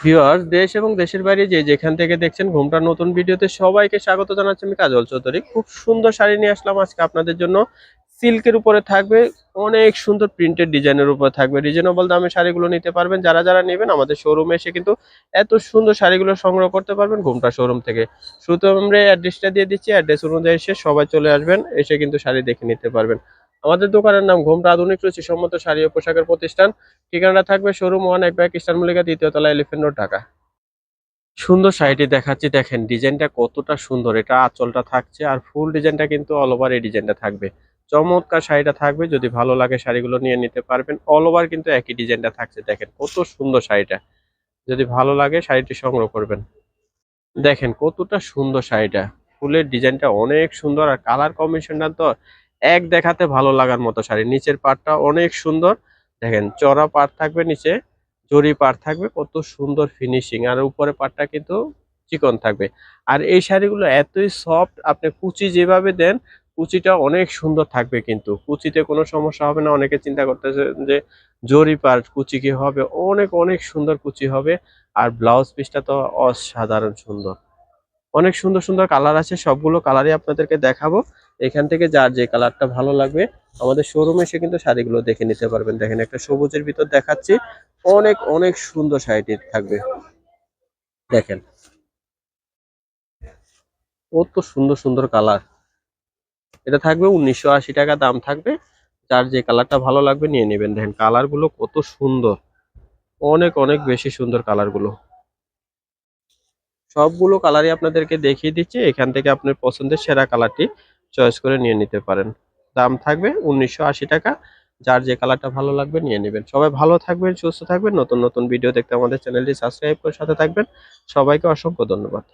Viewers, দেশ এবং দেশের বাইরে যে যেখান থেকে দেখছেন ঘুমটা নতুন ভিডিওতে সবাইকে স্বাগত জানাচ্ছি আমি কাজল চৌধুরী। খুব সুন্দর শাড়ি নিয়ে আসলাম আজকে আপনাদের জন্য। সিল্কের উপরে থাকবে, অনেক সুন্দর প্রিন্টেড ডিজাইনের উপরে থাকবে। রিজনেবল দামে শাড়িগুলো নিতে পারবেন। যারা যারা নেবেন আমাদের শোরুমে এসে কিন্তু এত সুন্দর শাড়িগুলো সংগ্রহ করতে পারবেন ঘুমটা শোরুম থেকে। শুধু আমরা অ্যাড্রেসটা দিয়ে দিচ্ছি। অ্যাড্রেস অনুযায়ী এসে সবাই চলে আসবেন, এসে কিন্তু শাড়ি দেখে নিতে পারবেন। আমাদের দোকানের নাম ঘুমটা আধুনিক রুচিসম্মত শাড়ি ও পোশাকের প্রতিষ্ঠান। ঠিকানাটা থাকবে শোরুম ওয়ান, এক ব্যাগ ইস্টার দ্বিতীয় তলা এলিফেন্ট রোড, ঢাকা। সুন্দর শাড়িটি দেখাচ্ছি, দেখেন ডিজাইনটা কতটা সুন্দর। এটা আঁচলটা থাকছে আর ফুল ডিজাইনটা কিন্তু অল ওভার এই ডিজাইনটা থাকবে। চমৎকার শাড়িটা থাকবে, যদি ভালো লাগে শাড়িগুলো নিয়ে নিতে পারবেন। অল ওভার কিন্তু একই ডিজাইনটা থাকছে, দেখেন কত সুন্দর শাড়িটা। যদি ভালো লাগে শাড়িটি সংগ্রহ করবেন। দেখেন কতটা সুন্দর শাড়িটা। ফুলের ডিজাইনটা অনেক সুন্দর আর কালার কম্বিনেশনটা তো এক দেখাতে ভালো লাগার মতো শাড়ি। নিচের পাটটা অনেক সুন্দর। দেখেন, চড়া পাট থাকবে নিচে, জরি পাট থাকবে, কত সুন্দর ফিনিশিং আর উপরে পাটটা কিন্তু চিকন থাকবে। আর এই শাড়িগুলো এতই সফট আপনি কুচি যেভাবে দেন, কুচিটা অনেক সুন্দর থাকবে কিন্তু। কুচিতে কোনো সমস্যা হবে না। অনেকে চিন্তা করতেছে যে, জরি পাট কুচি কি হবে? অনেক অনেক সুন্দর কুচি হবে। আর ব্লাউজ পিসটা তো অসাধারণ সুন্দর। অনেক সুন্দর সুন্দর কালার আছে, সবগুলো কালারই আপনাদেরকে দেখাবো। এখান থেকে যার যে কালারটা ভালো লাগবে, আমাদের শোরুমে এসে কিন্তু শাড়িগুলো দেখে নিতে পারবেন। দেখেন, একটা সবুজের ভিতর দেখাচ্ছি, অনেক অনেক সুন্দর শাড়িটি থাকবে। দেখেন, কত সুন্দর সুন্দর কালার। এটা থাকবে উনিশশো আশি টাকা দাম থাকবে। যার যে কালারটা ভালো লাগবে নিয়ে নেবেন। দেখেন কালারগুলো কত সুন্দর। অনেক অনেক বেশি সুন্দর কালারগুলো সবগুলো কালারই আপনাদেরকে দেখিয়ে দিচ্ছি। এখান থেকে আপনার পছন্দের সেরা কালারটি চয়েস করে নিয়ে নিতে পারেন। দাম থাকবে উনিশশো আশি টাকা। যার যে কালারটা ভালো লাগবে নিয়ে নেবেন। সবাই ভালো থাকবেন, সুস্থ থাকবেন। নতুন নতুন ভিডিও দেখতে আমাদের চ্যানেলটি সাবস্ক্রাইব করে সাথে থাকবেন। সবাইকে অসংখ্য ধন্যবাদ।